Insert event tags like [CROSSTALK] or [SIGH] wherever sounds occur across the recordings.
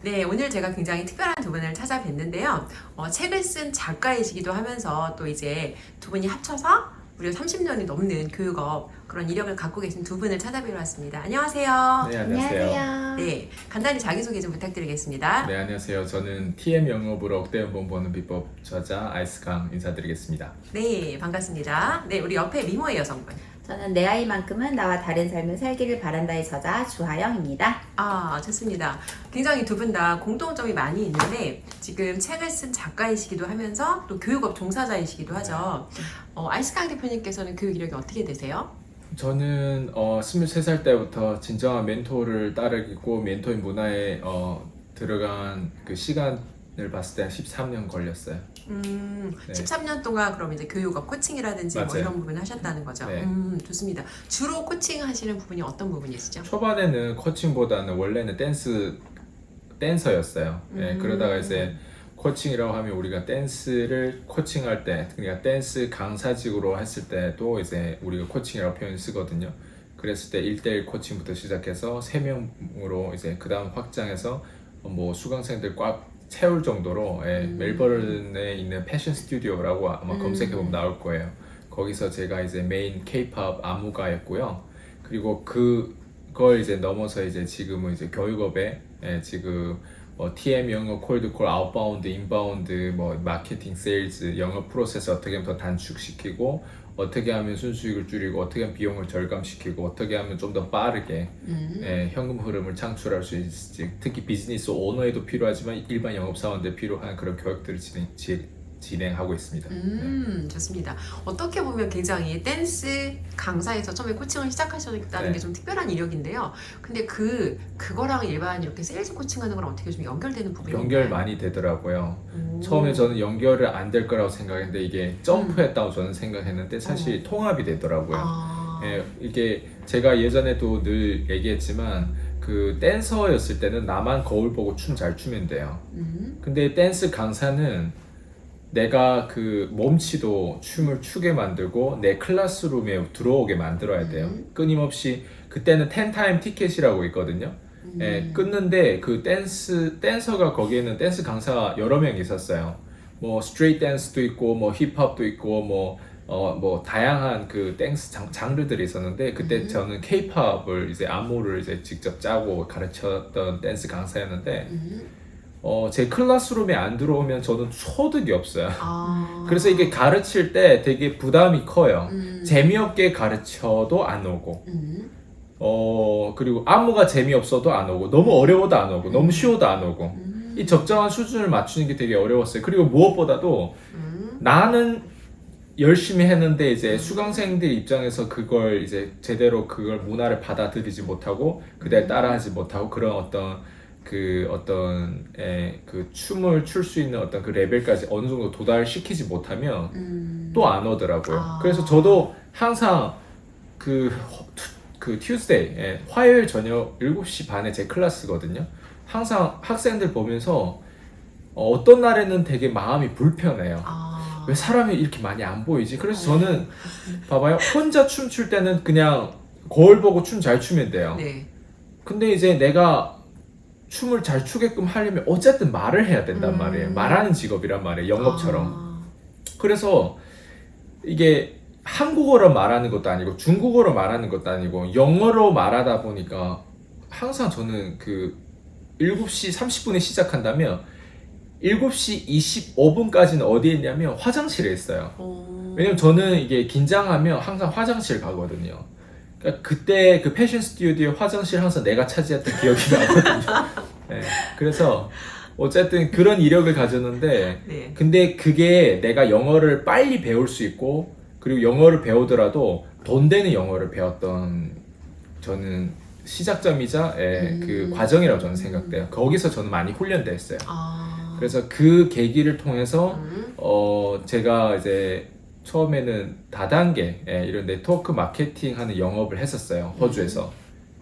네, 오늘 제가 굉장히 특별한 두 분을 찾아뵀는데요. 어, 책을 쓴 작가이시기도 하면서 또 이제 두 분이 합쳐서 무려 30년이 넘는 교육업 그런 이력을 갖고 계신 두 분을 찾아뵈러 왔습니다. 안녕하세요. 네, 안녕하세요. 네, 간단히 자기소개 좀 부탁드리겠습니다. 네, 안녕하세요. 저는 TM 영업으로 억대 연봉 버는 비법 저자 아이스강 인사드리겠습니다. 네, 반갑습니다. 네, 우리 옆에 미모의 여성분. 저는 내 아이만큼은 나와 다른 삶을 살기를 바란다의 저자 주하영입니다. 아, 좋습니다. 굉장히 두 분 다 공통점이 많이 있는데 지금 책을 쓴 작가이시기도 하면서 또 교육업 종사자이시기도 하죠. 어, 아이스강 대표님께서는 교육 이력이 어떻게 되세요? 저는 어, 23살 때부터 진정한 멘토를 따르고 멘토인 문화에 어, 들어간 그 시간을 봤을 때한 13년 걸렸어요. 음, 네. 13년 동안 그럼 이제 교육업 코칭이라든지 뭐 맞아요. 이런 부분 하셨다는 거죠. 네. 음, 좋습니다. 주로 코칭 하시는 부분이 어떤 부분이시죠? 초반에는 코칭보다는 원래는 댄스 댄서였어요. 예, 음. 그러다가 이제 코칭이라고 하면 우리가 댄스를 코칭할 때, 그러니까 댄스 강사직으로 했을 때도 이제 우리가 코칭이라고 표현 쓰거든요. 그랬을 때 1대1 코칭부터 시작해서 3명으로 이제 그 다음 확장해서 뭐 수강생들 꽉 채울 정도로 예, 음. 멜버른에 있는 패션 스튜디오라고 아마 음. 검색해보면 나올 거예요. 거기서 제가 이제 메인 K-팝 안무가였고요. 그리고 그걸 이제 넘어서 이제 지금은 이제 교육업에 예, 지금 뭐 TM 영어, 콜드콜, 아웃바운드, 인바운드, 뭐 마케팅, 세일즈, 영업 프로세스 어떻게 하면 더 단축시키고 어떻게 하면 순수익을 줄이고 어떻게 하면 비용을 절감시키고 어떻게 하면 좀 더 빠르게 음. 예, 현금 흐름을 창출할 수 있을지 특히 비즈니스 오너에도 필요하지만 일반 영업사원들 필요한 그런 교육들을 진행, 지, 진행하고 있습니다. 네. 음, 좋습니다. 어떻게 보면 굉장히 댄스 강사에서 처음에 코칭을 시작하셨다는 네. 게좀 특별한 이력인데요. 근데 그 그거랑 일반 이렇게 세일즈 코칭하는 거랑 어떻게 좀 연결되는 부분이 연결 많이 되더라고요. 오. 처음에 저는 연결을 안 될 거라고 생각했는데 이게 점프했다고 저는 생각했는데 사실 통합이 되더라고요. 아, 예, 이게 제가 예전에도 늘 얘기했지만 그 댄서였을 때는 나만 거울 보고 춤 잘 추면 돼요. 음, 근데 댄스 강사는 내가 그 몸치도 춤을 추게 만들고 내 클래스룸에 들어오게 만들어야 돼요. 음. 끊임없이 그때는 10타임 티켓이라고 있거든요. 음. 예, 끊는데 그 댄스 댄서가 거기에는 댄스 강사 여러 명 있었어요. 뭐 스트레이트 댄스도 있고 뭐 힙합도 있고 뭐 어, 뭐 다양한 그 댄스 장, 장르들이 있었는데 그때 음. 저는 케이팝을 이제 안무를 이제 직접 짜고 가르쳤던 댄스 강사였는데 음. 어, 제 클래스룸에 안 들어오면 저는 소득이 없어요. 아. [LAUGHS] 그래서 이게 가르칠 때 되게 부담이 커요. 음. 재미없게 가르쳐도 안 오고 음. 어 그리고 안무가 재미없어도 안 오고 너무 어려워도 안 오고 너무 쉬워도 안 오고 음. 이 적정한 수준을 맞추는 게 되게 어려웠어요. 그리고 무엇보다도 음. 나는 열심히 했는데 이제 수강생들 입장에서 그걸 이제 제대로 그걸 문화를 받아들이지 못하고 그대로 따라하지 못하고 그런 어떤 그 어떤 에, 그 춤을 출 수 있는 어떤 그 레벨까지 어느 정도 도달시키지 못하면 음. 또 안 오더라고요. 아. 그래서 저도 항상 그, 그 튜스데이, 예, 화요일 저녁 7시 반에 제 클래스거든요. 항상 학생들 보면서 어, 어떤 날에는 되게 마음이 불편해요. 아. 왜 사람이 이렇게 많이 안 보이지? 그래서 저는 봐봐요. 혼자 춤출 때는 그냥 거울 보고 춤 잘 추면 돼요. 네. 근데 이제 내가 춤을 잘 추게끔 하려면 어쨌든 말을 해야 된단 음. 말이에요. 말하는 직업이란 말이에요. 영업처럼. 아. 그래서 이게 한국어로 말하는 것도 아니고 중국어로 말하는 것도 아니고 영어로 말하다 보니까 항상 저는 그 7시 30분에 시작한다면 7시 25분까지는 어디에 있냐면 화장실에 있어요. 어. 왜냐면 저는 이게 긴장하면 항상 화장실 가거든요. 그러니까 그때 그 패션 스튜디오 화장실 항상 내가 차지했던 기억이 나거든요. [LAUGHS] 네, 그래서 어쨌든 그런 이력을 가졌는데 네. 근데 그게 내가 영어를 빨리 배울 수 있고 그리고 영어를 배우더라도 돈 되는 영어를 배웠던 저는 시작점이자 예, 음. 그 과정이라고 저는 생각돼요. 거기서 저는 많이 훈련됐어요. 아. 그래서 그 계기를 통해서 음. 어 제가 이제 처음에는 다단계 예, 이런 네트워크 마케팅 하는 영업을 했었어요 호주에서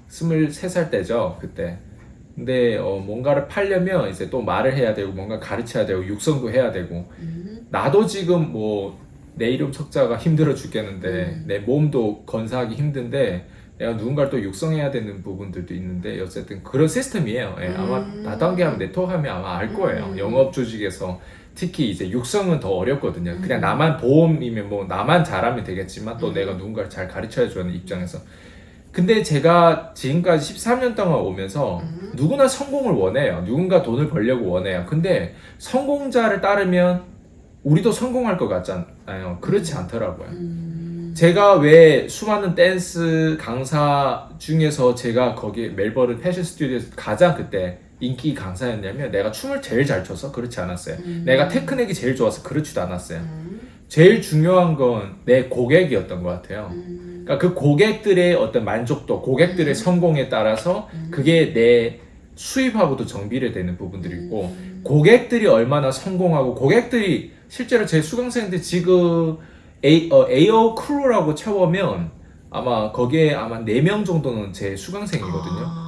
23살 때죠 그때 근데 어, 뭔가를 팔려면 이제 또 말을 해야 되고 뭔가 가르쳐야 되고 육성도 해야 되고 음. 나도 지금 뭐 내 이름 석자가 힘들어 죽겠는데 음. 내 몸도 건사하기 힘든데 내가 누군가를 또 육성해야 되는 부분들도 있는데 어쨌든 그런 시스템이에요. 예, 아마 음. 다단계 하면 네트워크 하면 아마 알 거예요. 음. 영업 조직에서 특히 이제 육성은 더 어렵거든요. 그냥 음. 나만 보험이면 뭐 나만 잘하면 되겠지만 또 음. 내가 누군가를 잘 가르쳐야 주는 입장에서 근데 제가 지금까지 13년 동안 오면서 음. 누구나 성공을 원해요. 누군가 돈을 벌려고 원해요. 근데 성공자를 따르면 우리도 성공할 것 같잖아요. 그렇지 않더라고요. 음. 제가 왜 수많은 댄스 강사 중에서 제가 거기 멜버른 패션 스튜디오에서 가장 그때 인기 강사였냐면 내가 춤을 제일 잘 춰서 그렇지 않았어요. 음. 내가 테크닉이 제일 좋아서 그렇지도 않았어요. 음. 제일 중요한 건 내 고객이었던 것 같아요. 음. 그러니까 그 고객들의 어떤 만족도, 고객들의 음. 성공에 따라서 음. 그게 내 수입하고도 정비례 되는 부분들이 있고 음. 고객들이 얼마나 성공하고 고객들이 실제로 제 수강생들 지금 A, 어, AO 크루라고 쳐보면 아마 거기에 아마 4명 정도는 제 수강생이거든요. 아.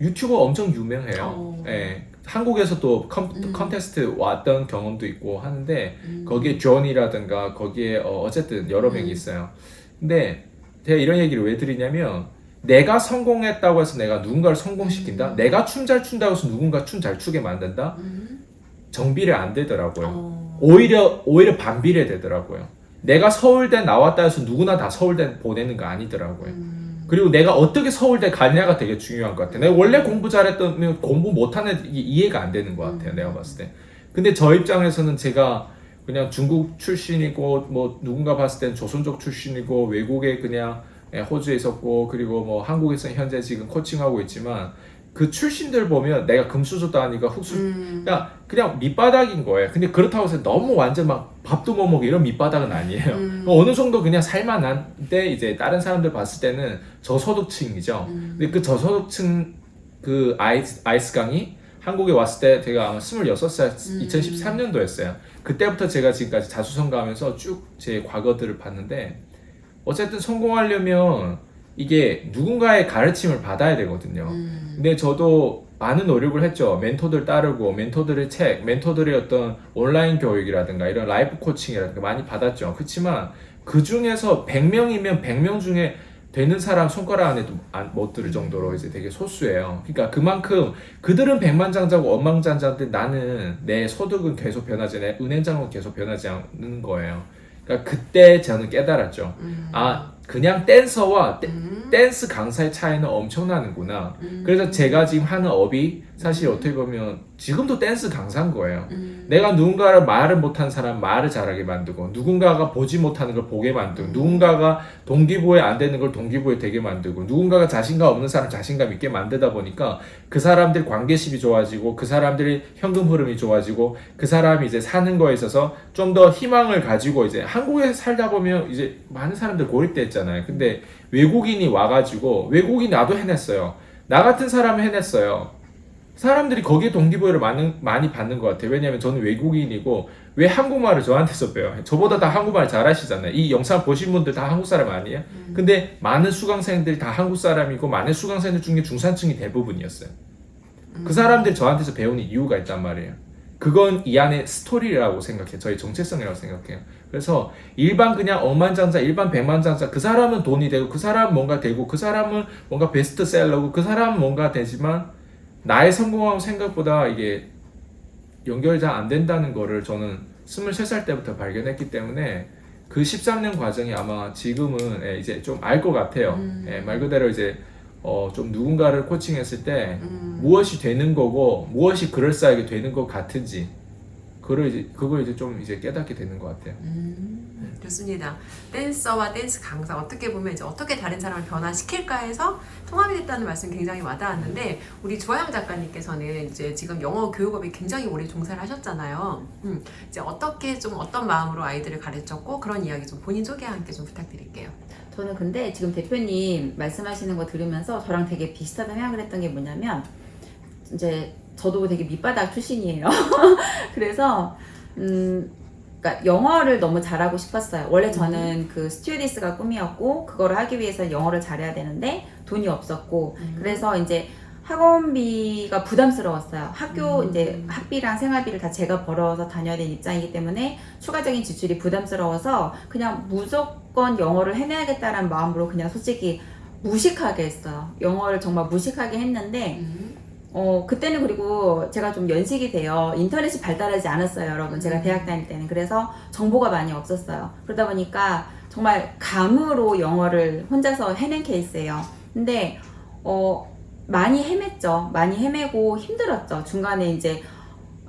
유튜버 엄청 유명해요. 어. 예. 한국에서도 컨, 음. 컨테스트 왔던 경험도 있고 하는데 음. 거기에 존이라든가 거기에 어, 어쨌든 여러 명이 음. 있어요. 근데 제가 이런 얘기를 왜 드리냐면 내가 성공했다고 해서 내가 누군가를 성공시킨다. 음. 내가 춤 잘 춘다고 해서 누군가 춤 잘 추게 만든다. 음. 정비례 안 되더라고요. 어. 오히려 오히려 반비례 되더라고요. 내가 서울대 나왔다 해서 누구나 다 서울대 보내는 거 아니더라고요. 음. 그리고 내가 어떻게 서울대 가냐가 되게 중요한 것 같아요. 내가 원래 공부 잘했던 공부 못하는 애들이 이해가 안 되는 것 같아요. 음. 내가 봤을 때. 근데 저 입장에서는 제가 그냥 중국 출신이고 뭐 누군가 봤을 땐 조선족 출신이고 외국에 그냥 예, 호주에 있었고 그리고 뭐 한국에서 현재 지금 코칭하고 있지만 그 출신들 보면 내가 금수저도 아니고 흑수 음. 그냥 그냥 밑바닥인 거예요. 근데 그렇다고 해서 너무 완전 막 밥도 못 먹고 이런 밑바닥은 아니에요. 음. 어느 정도 그냥 살만한데 이제 다른 사람들 봤을 때는 저소득층이죠. 음. 근데 그 저소득층 그 아이스, 아이스 강이 한국에 왔을 때 제가 아마 26살 음. 2013년도였어요. 그때부터 제가 지금까지 자수성가하면서 쭉 제 과거들을 봤는데 어쨌든 성공하려면 이게 누군가의 가르침을 받아야 되거든요. 음. 근데 저도 많은 노력을 했죠. 멘토들 따르고 멘토들의 책, 멘토들의 어떤 온라인 교육이라든가 이런 라이프 코칭이라든가 많이 받았죠. 그렇지만 그 중에서 100명이면 100명 중에 되는 사람 손가락 안에도 안- 못 들을 정도로 이제 되게 소수예요. 그러니까 그만큼 그들은 백만장자고 억만장자인데 나는 내 소득은 계속 변하지, 내 은행장은 계속 변하지 않는 거예요. 그러니까 그때 저는 깨달았죠. 음. 아, 그냥 댄서와 떼- 음. 댄스 강사의 차이는 엄청나는구나. 음. 그래서 제가 지금 하는 업이 사실 어떻게 보면 지금도 댄스 강사인 거예요. 음. 내가 누군가를 말을 못한 사람 말을 잘하게 만들고 누군가가 보지 못하는 걸 보게 만들고 음. 누군가가 동기부여 안 되는 걸 동기부여 되게 만들고 누군가가 자신감 없는 사람 자신감 있게 만들다 보니까 그 사람들 관계심이 좋아지고 그 사람들이 현금 흐름이 좋아지고 그 사람이 이제 사는 거에 있어서 좀 더 희망을 가지고 이제 한국에 살다 보면 이제 많은 사람들 고립됐잖아요. 근데 외국인이 와가지고 외국인 나도 해냈어요. 나 같은 사람은 해냈어요. 사람들이 거기에 동기부여를 많이, 많이 받는 것 같아요. 왜냐하면 저는 외국인이고 왜 한국말을 저한테서 배워요? 저보다 다 한국말 잘하시잖아요. 이 영상 보신 분들 다 한국 사람 아니에요? 근데 많은 수강생들이 다 한국 사람이고 많은 수강생들 중에 중산층이 대부분이었어요. 그 사람들이 저한테서 배우는 이유가 있단 말이에요. 그건 이 안에 스토리라고 생각해요. 저희 정체성이라고 생각해요. 그래서 일반 그냥 억만장자, 일반 백만장자 그 사람은 돈이 되고 그 사람은 뭔가 되고 그 사람은 뭔가 베스트셀러고 그 사람은 뭔가 되지만 나의 성공하고 생각보다 이게 연결이 잘 안 된다는 거를 저는 23살 때부터 발견했기 때문에 그 13년 과정이 아마 지금은 예, 이제 좀 알 것 같아요. 음. 예, 말 그대로 이제 어, 좀 누군가를 코칭했을 때 음. 무엇이 되는 거고 무엇이 그럴싸하게 되는 것 같은지 그걸 이제 그걸 이제 좀 이제 깨닫게 되는 것 같아요. 음, 좋습니다. 댄서와 댄스 강사 어떻게 보면 이제 어떻게 다른 사람을 변화시킬까 해서 통합이 됐다는 말씀 굉장히 와닿았는데 우리 조아영 작가님께서는 이제 지금 영어 교육업에 굉장히 오래 종사를 하셨잖아요. 음, 이제 어떻게 좀 어떤 마음으로 아이들을 가르쳤고 그런 이야기 좀 본인 소개와 함께 좀 부탁드릴게요. 저는 근데 지금 대표님 말씀하시는 거 들으면서 저랑 되게 비슷하다 생각을 했던 게 뭐냐면 이제 저도 되게 밑바닥 출신이에요. [LAUGHS] 그래서 음 그러니까 영어를 너무 잘하고 싶었어요. 원래 저는 그 스튜어디스가 꿈이었고 그거를 하기 위해서 영어를 잘해야 되는데 돈이 없었고 음. 그래서 이제 학원비가 부담스러웠어요. 학교 음. 이제 학비랑 생활비를 다 제가 벌어서 다녀야 되는 입장이기 때문에 추가적인 지출이 부담스러워서 그냥 무조건 영어를 해내야겠다는 마음으로 그냥 솔직히 무식하게 했어요. 영어를 정말 무식하게 했는데 음. 어, 그때는 그리고 제가 좀 연식이 돼요. 인터넷이 발달하지 않았어요, 여러분. 제가 대학 다닐 때는. 그래서 정보가 많이 없었어요. 그러다 보니까 정말 감으로 영어를 혼자서 해낸 케이스예요. 근데, 어, 많이 헤맸죠. 많이 헤매고 힘들었죠. 중간에 이제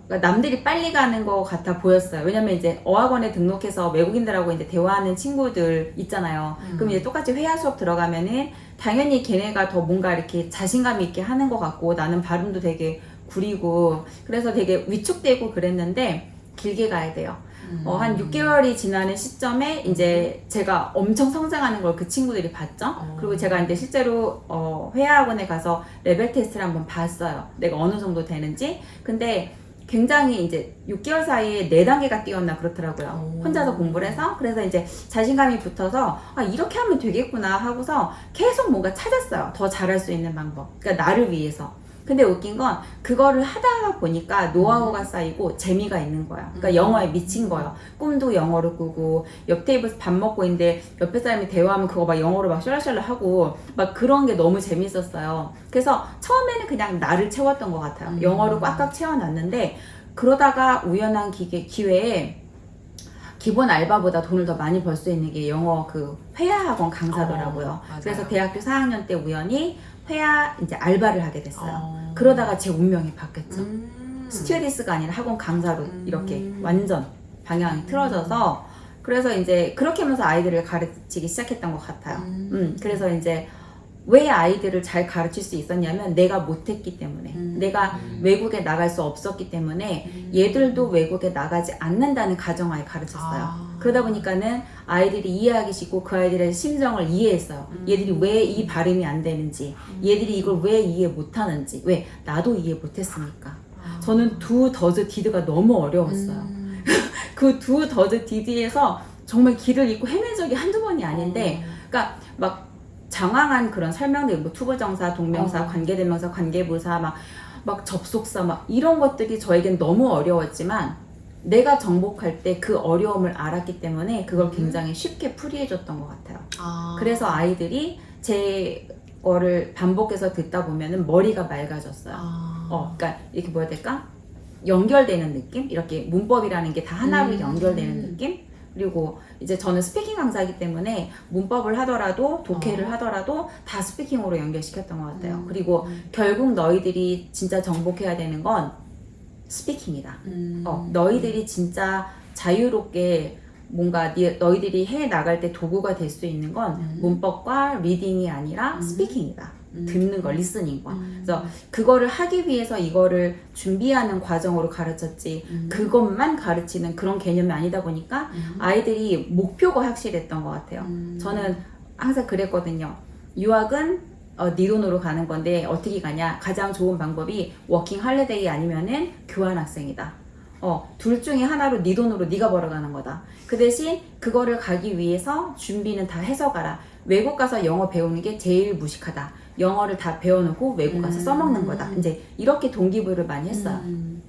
그러니까 남들이 빨리 가는 것 같아 보였어요. 왜냐면 이제 어학원에 등록해서 외국인들하고 이제 대화하는 친구들 있잖아요. 음. 그럼 이제 똑같이 회화 수업 들어가면은 당연히 걔네가 더 뭔가 이렇게 자신감 있게 하는 것 같고 나는 발음도 되게 구리고 그래서 되게 위축되고 그랬는데 길게 가야 돼요. 음. 어, 한 6개월이 지나는 시점에 이제 제가 엄청 성장하는 걸 그 친구들이 봤죠. 어. 그리고 제가 이제 실제로 어, 회화학원에 가서 레벨 테스트를 한번 봤어요. 내가 어느 정도 되는지. 근데 굉장히 이제 6개월 사이에 4단계가 뛰었나 그렇더라고요. 오. 혼자서 공부를 해서. 그래서 이제 자신감이 붙어서 아, 이렇게 하면 되겠구나 하고서 계속 뭔가 찾았어요. 더 잘할 수 있는 방법. 그러니까 나를 위해서. 근데 웃긴 건 그거를 하다가 보니까 노하우가 쌓이고 재미가 있는 거야. 그러니까 음. 영어에 미친 거예요. 꿈도 영어로 꾸고 옆 테이블에서 밥 먹고 있는데 옆에 사람이 대화하면 그거 막 영어로 막 셜랄셜랄 하고 막 그런 게 너무 재밌었어요. 그래서 처음에는 그냥 나를 채웠던 것 같아요. 음. 영어로 꽉꽉 채워놨는데 그러다가 우연한 기회, 기회에 기본 알바보다 돈을 더 많이 벌 수 있는 게 영어 그 회화 학원 강사더라고요. 어. 그래서 대학교 4학년 때 우연히 회화 이제 알바를 하게 됐어요. 어. 그러다가 제 운명이 바뀌었죠. 음. 스튜어디스가 아니라 학원 강사로 음. 이렇게 완전 방향이 틀어져서 그래서 이제 그렇게 하면서 아이들을 가르치기 시작했던 것 같아요. 음. 음, 그래서 이제 왜 아이들을 잘 가르칠 수 있었냐면 내가 못했기 때문에 음. 내가 음. 외국에 나갈 수 없었기 때문에 음. 얘들도 외국에 나가지 않는다는 가정하에 가르쳤어요. 아. 그러다 보니까는 아이들이 이해하기 쉽고 그 아이들의 심정을 이해했어요. 음. 얘들이 왜 이 발음이 안 되는지, 얘들이 이걸 왜 이해 못하는지, 왜 나도 이해 못했으니까. 아. 저는 두 더즈 디드가 너무 어려웠어요. 음. [LAUGHS] 그 두 더즈 디드에서 정말 길을 잃고 헤맨 적이 한두 번이 아닌데, 그러니까 막 장황한 그런 설명들, 뭐 투부 정사, 동명사, 어. 관계대명사, 관계부사, 막, 막 접속사, 막 이런 것들이 저에겐 너무 어려웠지만, 내가 정복할 때 그 어려움을 알았기 때문에 그걸 음. 굉장히 쉽게 풀이해줬던 것 같아요. 아. 그래서 아이들이 제 거를 반복해서 듣다 보면은 머리가 맑아졌어요. 아. 어, 그러니까 이렇게 뭐야 될까? 연결되는 느낌? 이렇게 문법이라는 게 다 하나로 음. 연결되는 느낌? 그리고 이제 저는 스피킹 강사이기 때문에 문법을 하더라도 독해를 어. 하더라도 다 스피킹으로 연결시켰던 것 같아요. 음. 그리고 결국 너희들이 진짜 정복해야 되는 건 스피킹이다. 음. 어, 너희들이 진짜 자유롭게 뭔가 니- 너희들이 해 나갈 때 도구가 될 수 있는 건 음. 문법과 리딩이 아니라 음. 스피킹이다. 음. 듣는 거, 리스닝과. 음. 그래서 그거를 하기 위해서 이거를 준비하는 과정으로 가르쳤지 음. 그것만 가르치는 그런 개념이 아니다 보니까 음. 아이들이 목표가 확실했던 것 같아요. 음. 저는 항상 그랬거든요. 유학은 어, 네 돈으로 가는 건데 어떻게 가냐? 가장 좋은 방법이 워킹 할리데이 아니면은 교환 학생이다. 어, 둘 중에 하나로 네 돈으로 네가 벌어가는 거다. 그 대신 그거를 가기 위해서 준비는 다 해서 가라. 외국 가서 영어 배우는 게 제일 무식하다. 영어를 다 배워놓고 외국 가서 음. 써먹는 거다. 이제 이렇게 동기부여를 많이 했어요. 음.